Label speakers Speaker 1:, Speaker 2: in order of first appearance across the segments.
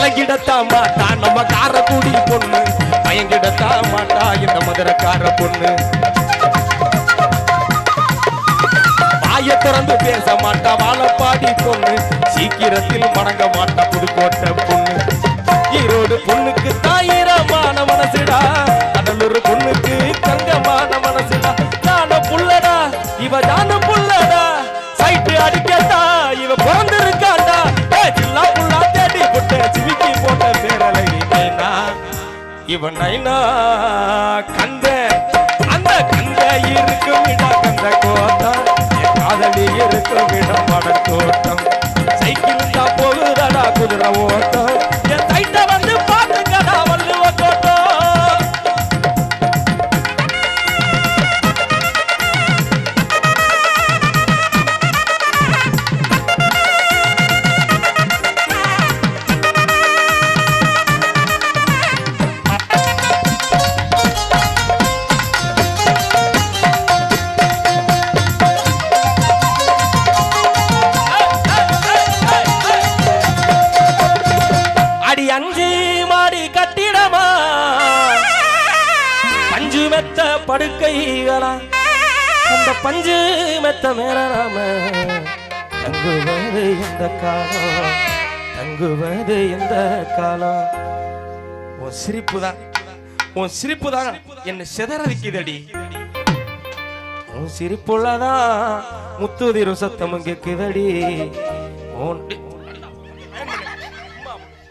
Speaker 1: கலங்கிடத்தான் மாட்டா நம்ம காரக்குடி பொண்ணு. பயங்கிடத்தா மாட்டா இந்த மதுரக்கார பொண்ணு. வாய திறந்து பேச மாட்டா வாழப்பாடி பொண்ணு. சீக்கிரத்தில் மடங்க மாட்டா புதுக்கோட்டை பொண்ணு. ஈரோடு பொண்ணுக்கு தாயிரமான மனசுடா. இவனை நான் கந்த. அந்த கந்த இருக்கும் இடம் கந்த கோட்டம். என் காதலி இருக்கும் இடம் மடத்தோட்டம் சைக்கிள் தான் போகுதடா குதிரை ஓட்டம். மெத்த படுக்கைகளா? அந்த பஞ்சு மெத்த மேல நாம தங்குவது எந்த காலம்? தங்குவது இந்த காலம்? உன் சிரிப்பு தான் உன் சிரிப்பு தான் என்ன சிதறடிக்குதடி. உன் சிரிப்புள்ளதான் முத்துதிரும் சத்தமும் கேக்குதடி. உன்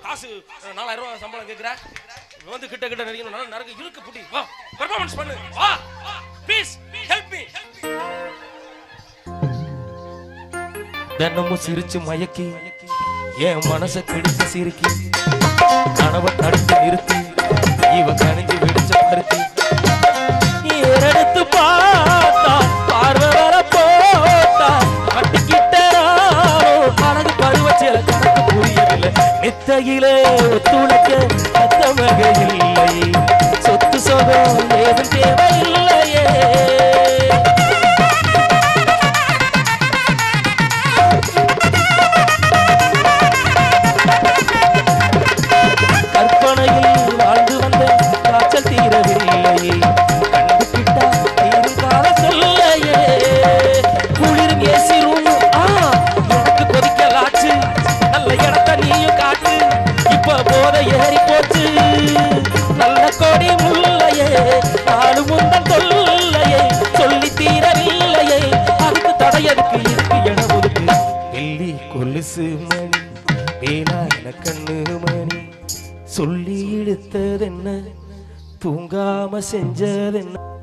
Speaker 1: காசு நாலாயிரம் ரூபாய் சம்பளம் கேட்குற வந்து கிட்ட கிட்ட நடிக்கணும் நரக இருக்கு புடி. வா பெர்ஃபார்மன்ஸ் பண்ணு. வா ப்ளீஸ் ஹெல்ப் மீ தினமும் சிரிச்சு மயக்கி என் மனச கிடிச்சு சிரிக்கி கனவை தடுத்து நிறுத்தி இவ கணிஞ்சு வெடிச்ச பருத்தி ஏறெடுத்து பார்த்தா பார்வை வர போட்டா கட்டிக்கிட்ட அழகு பருவச்சில கணக்கு புரியவில்லை. நித்தையிலே ஒத்துழைக்க சொகம் ஏதும் அதுக்கு இருக்கு என ஒதுக்கு. வெள்ளி கொலுசு மணி வேளாண் கண்ணு மணி. சொல்லி இழுத்ததென்ன தூங்காம செஞ்சதென்ன.